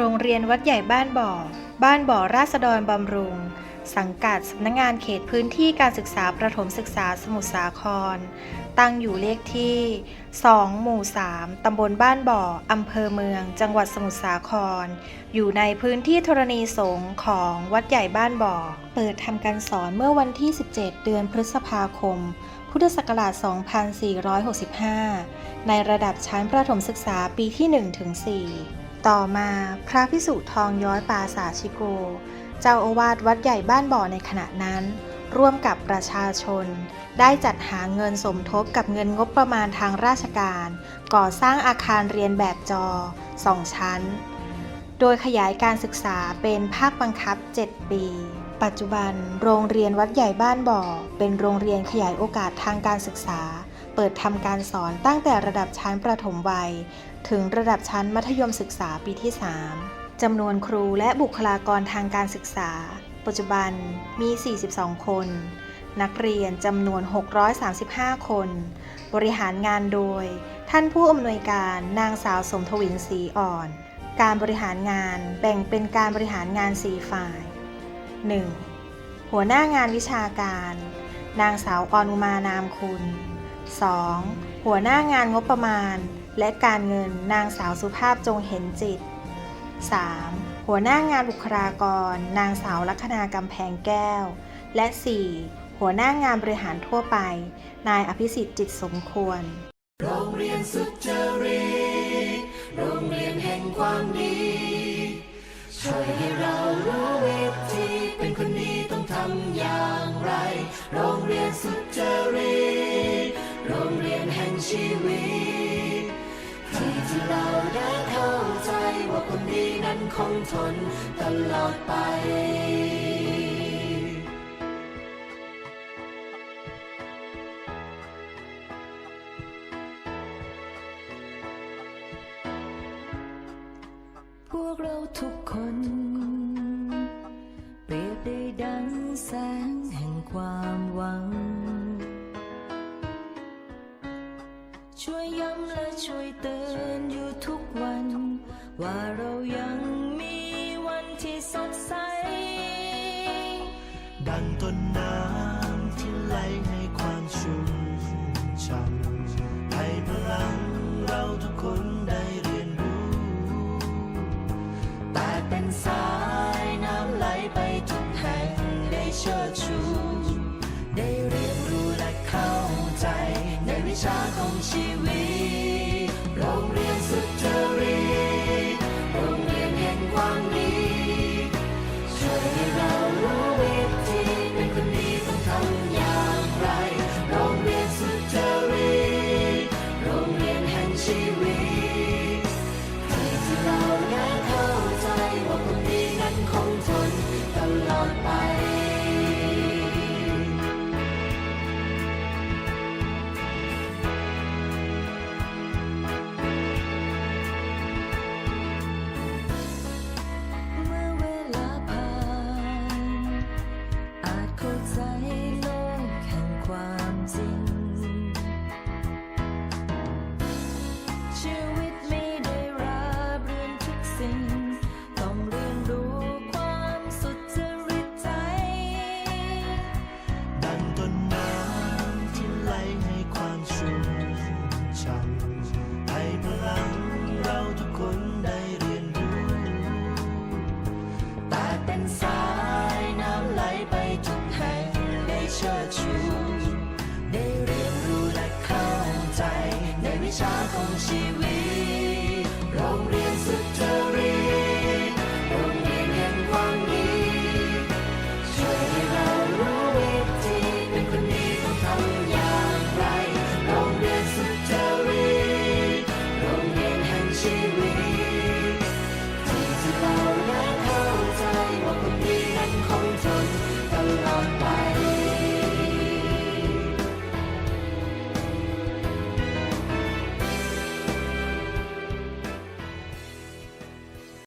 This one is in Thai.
โรงเรียนวัดใหญ่บ้านบ่อ บ้านบ่อราษฎรบำรุง สังกัดสำนักงานเขตพื้นที่การศึกษาประถมศึกษาสมุทรสาคร ตั้งอยู่เลขที่ 2 หมู่ 3 ตำบลบ้านบ่อ อำเภอเมือง จังหวัดสมุทรสาคร อยู่ในพื้นที่ธรณีสงฆ์ของวัดใหญ่บ้านบ่อ เปิดทำการสอนเมื่อวันที่ 17 เดือนพฤษภาคม พุทธศักราช 2465 ในระดับชั้นประถมศึกษาปีที่1ถึง4 ต่อมาพระพิสุทองย้อยปาสาชิโก เจ้าอาวาสวัดใหญ่บ้านบ่อในขณะนั้น ร่วมกับประชาชน ได้จัดหาเงินสมทบกับเงินงบประมาณทางราชการ ก่อสร้างอาคารเรียนแบบจอ2ชั้น โดยขยายการศึกษาเป็นภาคบังคับ 7 ปี ปัจจุบันโรงเรียนวัดใหญ่บ้านบ่อ เป็นโรงเรียนขยายโอกาสทางการศึกษา เปิดทำการสอนตั้งแต่ระดับชั้นประถมวัย ถึงระดับชั้นมัธยมศึกษาปีที่ 3จำนวนครูและบุคลากรทางการศึกษา ปัจจุบันมี 42 คน นักเรียนจำนวน 635 คน บริหารงานโดย ท่านผู้อำนวยการนางสาวสมทวินศรีอ่อน การบริหารงานแบ่งเป็นการบริหารงาน 4 ฝ่าย 1. หัวหน้างานวิชาการ นางสาวออนุมานามคุณ 2. หัวหน้างานงบประมาณ และการเงินนางสาวสุภาพจงเห็นจิต 3. หัวหน้างานบุคลากร นางสาวลัคนากำแพงแก้ว และ 4. หัวหน้างานบริหารทั่วไป นายอภิสิทธิ์จิตสมควร โรงเรียนสุจริตโรงเรียนแห่งความดี ว่าคนดีนั้นคงทนตลอดไปพวกเราทุกคน เปรียบได้ดังแสงแห่งความหวัง ช่วยย้ำและช่วยเตือนอยู่ทุกวัน ว่าเรายังมีวันที่สดใส ดังต้นน้ำที่ไหลให้ความชุ่มช่ำให้พลังเราทุกคนได้เรียนรู้ แต่เป็นสายน้ำไหลไปทุกแห่งได้เชิดชูได้เรียนรู้และเข้าใจในวิชาของชีวิต นแเชิดชูได้เรียนรู้และเข้าใจในวิชาของชีวิต